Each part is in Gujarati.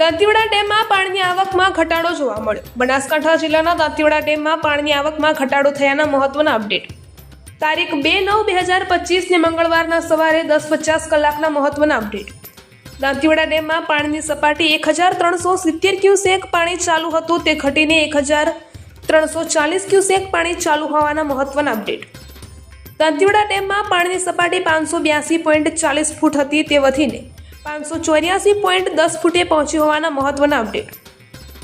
દાંતીવાડા ડેમમાં પાણીની આવકમાં ઘટાડો જોવા મળ્યો. બનાસકાંઠા જિલ્લાના દાંતીવાડા ડેમમાં પાણીની આવકમાં ઘટાડો થયાના મહત્વના અપડેટ. તારીખ બે નવ બે હજાર પચીસને મંગળવારના સવારે દસ પચાસ કલાકના મહત્વના અપડેટ. દાંતીવાડા ડેમમાં પાણીની સપાટી એક હજાર ત્રણસો સિત્તેર ક્યુસેક પાણી ચાલુ હતું. તે ઘટીને એક હજાર ત્રણસો ચાલીસ ક્યુસેક પાણી ચાલુ હોવાના મહત્વના અપડેટ. દાંતીવાડા ડેમમાં પાણીની સપાટી પાંચસો બ્યાસી પોઈન્ટ ચાલીસ ફૂટ હતી. તે વધીને પાંચસો ચોર્યાસી પોઈન્ટ દસ ફૂટે પહોંચી હોવાના મહત્વના અપડેટ.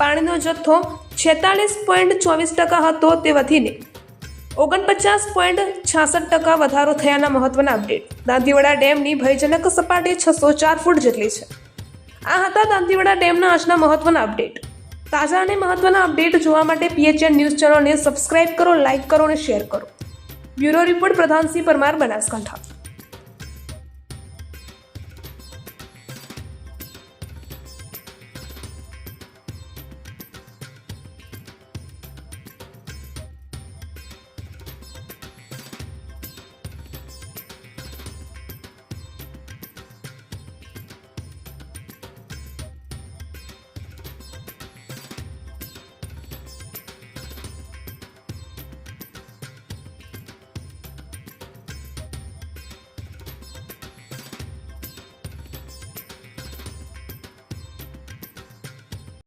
પાણીનો જથ્થો છેતાળીસ પોઈન્ટ ચોવીસ ટકા હતો તે વધીને ઓગણપચાસ પોઈન્ટ છાસઠ ટકા વધારો થયાના મહત્વના અપડેટ. દાંતીવાડા ડેમની ભયજનક સપાટી છસો ચાર ફૂટ જેટલી છે. આ હતા દાંતીવાડા ડેમના આજના મહત્વના અપડેટ. તાજા અને મહત્વના અપડેટ જોવા માટે પીએચએન ન્યૂઝ ચેનલને સબસ્ક્રાઇબ કરો, લાઇક કરો અને શેર કરો. Bureau report Pradhansinh Parmar Banaskantha.